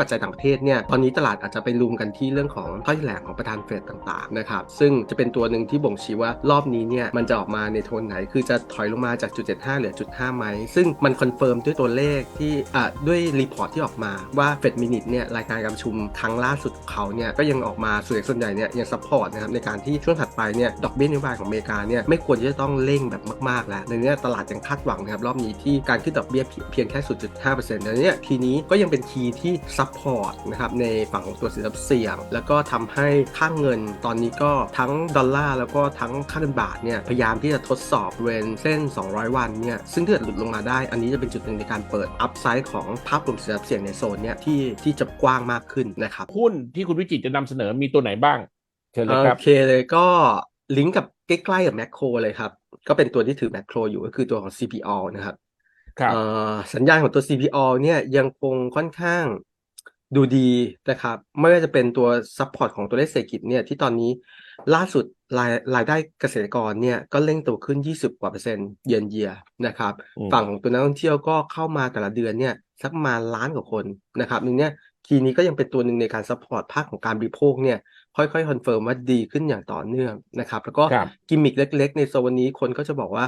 ปัจจัยต่างประเทศเนี่ยตอนนี้ตลาดอาจจะไปรุมกันที่เรื่องของถ้อยแถลงของประธานเฟดต่างๆนะครับซึ่งจะเป็นตัวหนึ่งที่บ่งชี้ว่ารอบนี้เนี่ยมันจะออกมาในโทนไหน คือจะถอยลงมาจากจุด75เหลือจุด5ไหมซึ่งมันคอนเฟิร์มด้วยตัวเลขที่อ่าด้วยรีพอร์ตที่ออกมาว่าเฟดมินิทเนี่ยรายการการประชุมครั้งล่าสุดของเขาเนี่ยก็ยังออกมาส่วนใหญ่ส่วนใหญ่เนี่ยยังซัพพอร์ตนะครับในการที่ช่วงถัดไปเนี่ยดอกเบี้ยนโยบายของอเมริกาเนี่ยไม่ควรที่จะต้องเร่งแบบมากๆแล้วในเนี้ยตลาดยังคาดหวังนะครับรอบนี้ที่การขึ้นดอกเบี้ยเพียงแค่0.5%แต่เนี้ยทีนี้ก็ยังเป็นคีย์ที่ซัพพอร์ตนะครับในฝั่งของตัวสินทรัพย์เสี่ยง แล้วก็ทำให้ค่าเงินตอนนี้ก็ทั้งดอลลาร์แล้วก็ทั้งค่าเงินบาทเนี่ยพยายามที่จะทดสอบเรนเส้น 200 วันเนี่ยซึ่งถ้าเกิดหลุดลงมาได้ อันนี้จะเป็นจุดหนึ่งในการเปิดอัพไซด์ของภาพรวมสินทรัพย์เสี่ยงในโซนเนี่ยที่ที่จะกว้างมากขึ้นนะครับหุ้นที่คุณวิจิตรจะนำเสนอมีตัวไหนบ้างเชิญเลยครับโอเคเลยก็ลิงก์กับใกล้ๆกับแมคโครเลยครับ ก็เป็นตัวที่ถือแมคโครอยู่ก็คือตัวของ CPO นะครับครับเอ่อสัญญาณของตัว CPO เนี่ยยังคงค่อนข้าง ดูดีนะครับ ไม่ว่าจะเป็นตัวซัพพอร์ตของตัวเลขเศรษฐกิจเนี่ยที่ตอนนี้ล่าสุดรายรายได้เกษตรกรเนี่ยก็เร่งตัวขึ้น 20 กว่าเปอร์เซ็นต์เยือนเยียนะครับอืมฝั่งของตัวนักท่องเที่ยวก็เข้ามาแต่ละเดือนเนี่ยสักประมาณล้านกว่าคนนะครับนึงเนี่ยทีนี้ก็ยังเป็นตัวหนึ่งในการซัพพอร์ตภาคของการบริโภคเนี่ยค่อยๆคอนเฟิร์มว่าดีขึ้นอย่างต่อเนื่องนะครับ แล้วก็ครับกิมมิคเล็ก ๆ ในโซนนี้คนก็จะบอกว่า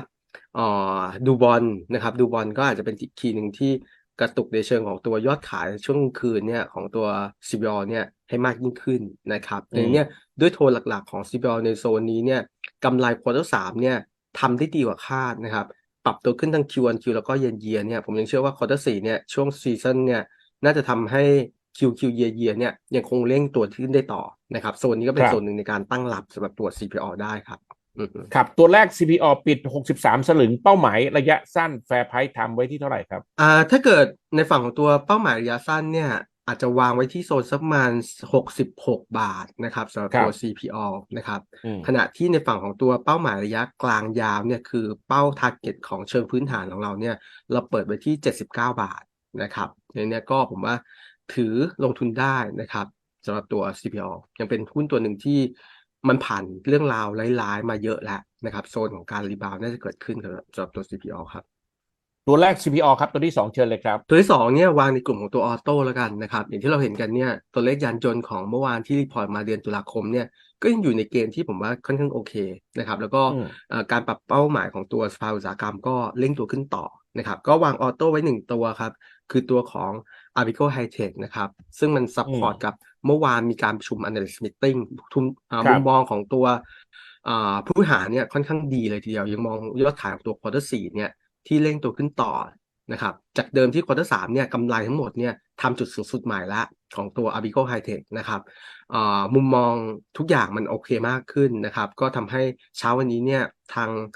เอ่อดูบอลนะครับ ดูบอลก็อาจจะเป็นอีกคีย์หนึ่งที่ กระตุกในเชิงของตัวยอดขายช่วงคืนเนี่ยของตัว CBO เนี่ยให้มากยิ่งขึ้นนะครับอืมในเนี้ยด้วยโทนหลักๆของ CBO ในโซนนี้เนี่ยกำไรควอเตอร์สามเนี่ยทำได้ดีกว่าคาดนะครับ ปรับตัวขึ้นทั้ง Q on Q แล้วก็ Year Year เนี่ยผมยังเชื่อว่าควอเตอร์สี่เนี่ยช่วงซีซันเนี่ยน่าจะทำให้ Q Q Year Year เนี่ยยังคงเร่งตัวขึ้นได้ต่อนะครับโซนนี้ก็เป็นครับโซนหนึ่งในการตั้งรับสำหรับตัว CPO ได้ครับอือฮึ ครับ ตัวแรก CPO ปิด 63 สลึงเป้าหมายระยะสั้นแฟร์ไพรส์ทำไว้ที่เท่าไหร่ครับอ่าถ้าเกิดในฝั่งของตัวเป้าหมายระยะสั้นเนี่ยอาจจะวางไว้ที่โซนสักประมาณ 66 บาทนะครับสำหรับครับตัว CPO นะครับอืมขณะที่ในฝั่งของตัวเป้าหมายระยะกลางยาวเนี่ยคือเป้า t a r g e t ของเชิงพื้นฐานของเราเนี่ยเราเปิดไว้ที่ 79 บาทนะครับในเนี้ยก็ผมว่าถือลงทุนได้นะครับสำหรับตัว CPO ยังเป็นหุ้นตัวหนึ่งที่ มันผ่านเรื่องราวร้ายๆ มาเยอะแล้วนะครับ โซนของการรีบาวด์น่าจะเกิดขึ้นสำหรับตัว CPO ครับตัวแรก CPO ครับ ตัวที่สองเชิญเลยครับ ตัวที่สองเนี่ยวางในกลุ่มของตัวออโต้แล้วกันนะครับ อย่างที่เราเห็นกันเนี่ยตัวเลขยานยนต์ของเมื่อวานที่รีพอร์ตมาเดือนตุลาคมเนี่ยก็ยังอยู่ในเกณฑ์ที่ผมว่าค่อนข้างโอเคนะครับแล้วก็อืมเอ่อการปรับเป้าหมายของตัวสภาอุตสาหกรรมก็เร่งตัวขึ้นต่อนะครับก็วางออโต้ไว้หนึ่งตัวครับ คือตัวของ Abico High Tech นะครับ ซึ่งมันซัพพอร์ตกับ เมื่อวานมีการประชุม analyst meeting ทุมอ่าครับมุมมองของตัวอ่าผู้บริหารเนี่ยค่อนข้างดีเลยทีเดียว ยังมองยอดขายของตัว quarter สี่เนี่ยที่เร่งตัวขึ้นต่อนะครับจากเดิมที่ควอเตอร์สามเนี่ยกำไรทั้งหมดเนี่ยทำจุดสูงสุดใหม่ละของตัว Abico High Tech นะครับอ่ามุมมองทุกอย่างมันโอเคมากขึ้นนะครับ ก็ทำให้เช้าวันนี้เนี่ยทางอ่า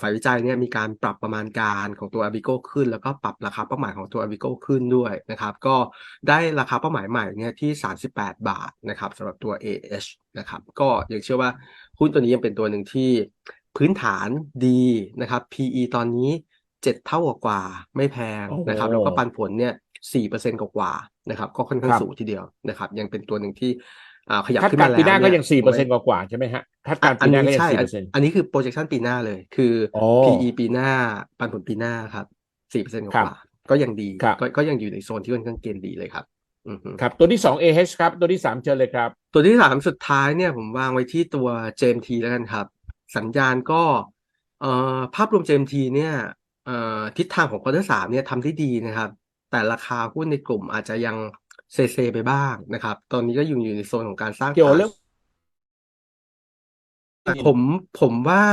ฝ่ายวิจัยเนี่ยมีการปรับประมาณการของตัว Abico ขึ้น แล้วก็ปรับราคาเป้าหมายของตัว Abico ขึ้นด้วยนะครับ ก็ได้ราคาเป้าหมายใหม่เนี่ยที่ 38 บาทนะครับสำหรับตัว AH นะครับ ก็ยังเชื่อว่าหุ้นตัวนี้ยังเป็นตัวหนึ่งที่พื้นฐานดีนะครับ PE ตอนนี้เจ็ดเท่ากว่าๆไม่แพงนะครับโอ้แล้วก็ปันผลเนี่ยสี่เปอร์เซ็นต์กว่าๆนะครับ ก็ค่อนข้างครับสูงทีเดียวนะครับ ยังเป็นตัวหนึ่งที่อ่า ขยับคาดขึ้นการมาณ์แล้วปีหน้าก็เนี่ยังสี่เปอร์เซ็นต์กว่าๆใช่ไหมฮะคาดการณ์อัปีนหน้านี้ก็ยังใช่สี่อัเปอร์เซ็นต์อันนี้คือ projection ปีหน้าเลย คือโอ้ PE ปีหน้าปันผลปีหน้าครับสี่เปอร์เซ็นต์กครับว่าๆก็ยังดีครับก็ก็ยังอยู่ในโซนที่ค่อนข้างเกณฑ์ดีเลยครับอือฮึครับ ตัวที่สอง AH ครับ ตัวที่สามเชิญเลยครับ ตัวที่สามสุดท้ายเนี่ยผมวางไว้ที่ตัว JMT แล้วกันครับ สัญญาณก็เอ่อภาพรวม JMT เนี่ยเอ่อทิศทางของควอเตอร์สามเนี่ยทำได้ดีนะครับ แต่ราคาหุ้นในกลุ่มอาจจะยัง เซเซไปบ้างนะครับ ตอนนี้ก็อยู่อยู่ในโซนของการสร้างเกี่ยวฐานเรื่องผมผมว่า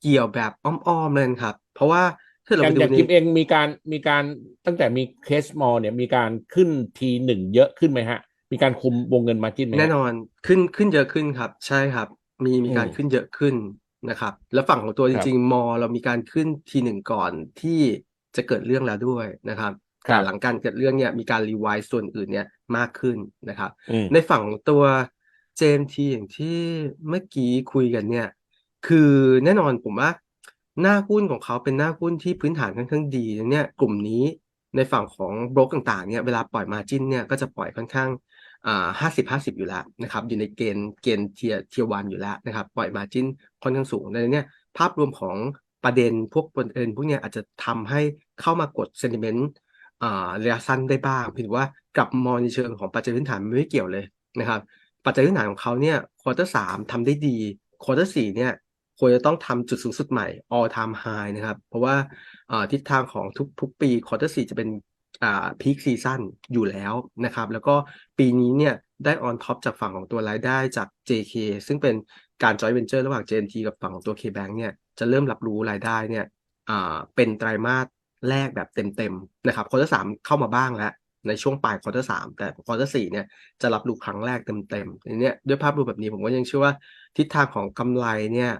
เกี่ยวแบบอ้อมๆเลยครับ เพราะว่าถ้าอเราย่างไปดูอย่างในกิมเองมีการมีการตั้งแต่มีเคสมอลเนี่ยมีการขึ้นทีหนึ่งเยอะขึ้นไหมฮะ มีการคุมวงเงินมาจิ้นไหมฮะแน่นอนขึ้นขึ้นเยอะขึ้นครับ ใช่ครับ มีมีการอืมขึ้นเยอะขึ้นนะครับ แล้วฝั่งของตัวคจรับริงๆมอเรามีการขึ้นทีหนึ่งก่อนที่จะเกิดเรื่องแล้วด้วยนะครับครั แต่บหลังการเกิดเรื่องเนี่ยมีการรีไวซ์ส่วนอื่นเนี่ยมากขึ้นนะครับอืมในฝั่งของตัว JMT อย่างที่เมื่อกี้คุยกันเนี่ย คือแน่นอนผมว่าหน้าหุ้นของเขาเป็นหน้าหุ้นที่พื้นฐานค่อนข้างดีเนี่ยกลุ่มนี้ในฝั่งของโบรกต่างๆเนี่ยเวลาปล่อยมาจิ้นเนี่ยก็จะปล่อยค่อนข้างอ่าห้าสิบห้าสิบอยู่แล้วนะครับอยู่ในเกณฑ์เกณฑ์เทียเทียวันอยู่แล้วนะครับปล่อยมาจิ้นค่อนข้างสูงในเนี้ยภาพรวมของประเด็นพวกประเด็นพวกเนี้ยอาจจะทำให้เข้ามากดเซนติเมนต์อ่า ระยะสั้นได้บ้างเพียงว่ากลับมองในเชิงของปัจจัยพื้นฐานมันไม่เกี่ยวเลยนะครับ ปัจจัยพื้นฐานของเขาเนี่ยควอเตอร์สามทำได้ดีควอเตอร์สี่เนี่ยควรจะต้องทำจุดสูงสุดใหม่ all time high นะครับ เพราะว่าทิศทางของทุกทุกปีควอเตอร์สี่จะเป็นอ่า peak season อยู่แล้วนะครับ แล้วก็ปีนี้เนี่ยได้ on top จากฝั่งของตัวรายได้จาก JK ซึ่งเป็นการ joint venture ระหว่าง JNT กับฝั่งของตัว KBank เนี่ยจะเริ่มรับรู้รายได้เนี่ยเป็นไตรมาส แรกแบบเต็มๆนะครับควอเตอร์สามเข้ามาบ้างแล้วในช่วงปลายควอเตอร์สามแต่ควอเตอร์สี่เนี่ยจะรับรู้ครั้งแรกเต็มๆทีเนี้ยด้วยภาพรวมแบบนี้ผมก็ยังเชื่อว่าทิศทางของกำไรเนี่ย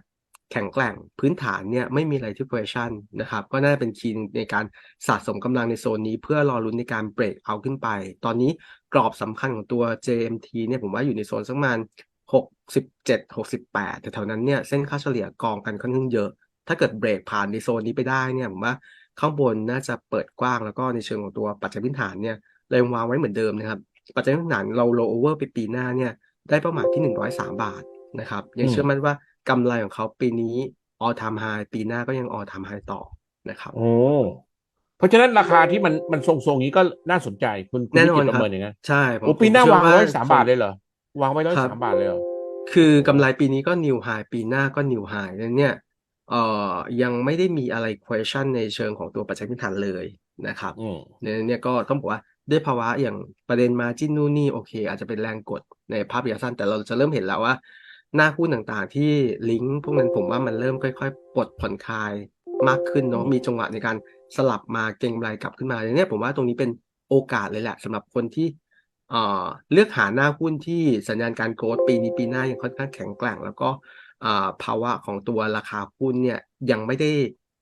แข็งแกร่งพื้นฐานเนี่ยไม่มีอะไรที่ question นะครับก็น่าจะเป็นคีย์ในการสะสมกำลังในโซนนี้ เพื่อรอรุ้นในการเบรกเอาขึ้นไป ตอนนี้กรอบสำคัญของตัว JMT เนี่ยผมว่าอยู่ในโซนสักประมาณ67 68แต่แถวนั้นเนี่ยเส้นค่าเฉลี่ยกองกันค่อนข้างเยอะ ถ้าเกิดเบรกผ่านในโซนนี้ไปได้เนี่ยผมว่า ข้างบนน่าจะเปิดกว้างแล้วก็ในเชิงของตัวปัจจัยพื้นฐานเนี่ยเรายังวางไว้เหมือนเดิมนะครับ ปัจจัยพื้นฐานเราโลโอเวอร์ไปปีหน้าเนี่ยได้เป้าหมายที่ 103 บาทนะครับยังเชื่อมั่นว่ากำไรของเขาปีนี้ all time high ปีหน้าก็ยัง all time high ต่อนะครับโอ้เพราะฉะนั้นราคาที่มันมันทรงๆนี้ก็น่าสนใจคุณคุณแน่วินอจินตรคประรับเมินอย่างนั้นใช่ผมโอ้ปีหน้าวางผมร้อยเชื่สามว่บาทเลยเหรอวางไว้ร้อยครัสามบบาทเลยเหรอคือกำไรปีนี้ก็ new high ปีหน้าก็ new high แล้วเนี่ย เอ่อยังไม่ได้มีอะไร question ในเชิงของตัวปัจจัยพื้นฐานเลยนะครับอืมเนี่ยเนี่ยก็ต้องบอกว่าด้วยภาวะอย่างประเด็นมาจิ้นนู่นนี่โอเค อาจจะเป็นแรงกดในภาพระยะสั้น แต่เราจะเริ่มเห็นแล้วว่า หน้าหุ้นต่างๆ ที่ลิงก์พวกนั้นผมว่ามันเริ่มค่อย ๆ ปลดผ่อนคลายมากขึ้นเนาะมีจังหวะในการสลับมาเก็งกำไรกลับขึ้นมาเนี่ยผมว่าตรงนี้เป็นโอกาสเลยแหละสำหรับคนที่เอ่อเลือกหาหน้าหุ้นที่สัญญาณการโกรธปีนี้ปีหน้ายังค่อนข้างแข็งแกร่ง แล้วก็อ่า ภาวะของตัวราคาหุ้นเนี่ยยังไม่ได้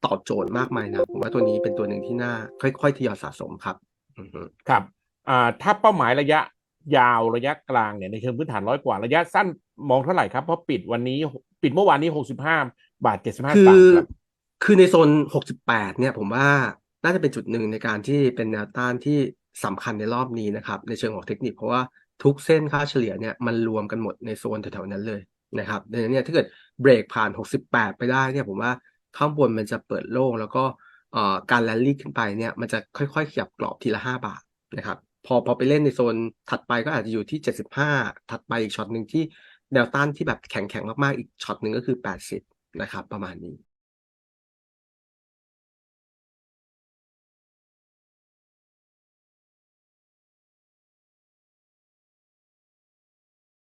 ตอบโจทย์มากมายนะผมว่าตัวนี้เป็นตัวหนึ่งที่น่าค่อยๆทยอยสะสมครับอือฮึครับอ่าถ้าเป้าหมายระยะยาวระยะกลางเนี่ยในเชิงพื้นฐานร้อยกว่าระยะสั้นมองเท่าไหร่ครับเพราะปิดวันนี้ปิดเมื่อวานนี้หกสิบห้าบาทเจ็ดสิบห้าคืตังอค์ครับคือในโซน68เนี่ยผมว่าน่าจะเป็นจุดหนึ่งในการที่เป็นแนวต้านที่สำคัญในรอบนี้นะครับ ในเชิงของเทคนิคเพราะว่าทุกเส้นค่าเฉลี่ยเนี่ยมันรวมกันหมดในโซนแถวๆนั้นเลย นะครับดังนั้นเนี่ยถ้าเกิดเบรกผ่าน 68 ไปได้เนี่ยผมว่าข้างบนมันจะเปิดโล่งแล้วก็การแลนดี่ขึ้นไปเนี่ยมันจะค่อยๆขยับกรอบทีละ 5 บาทนะครับพอพอไปเล่นในโซนถัดไปก็อาจจะอยู่ที่ 75 ถัดไปอีกช็อตหนึ่งที่แนวต้านที่แบบแข็งๆมากๆอีกช็อตหนึ่งก็คือ 80 นะครับ ประมาณนี้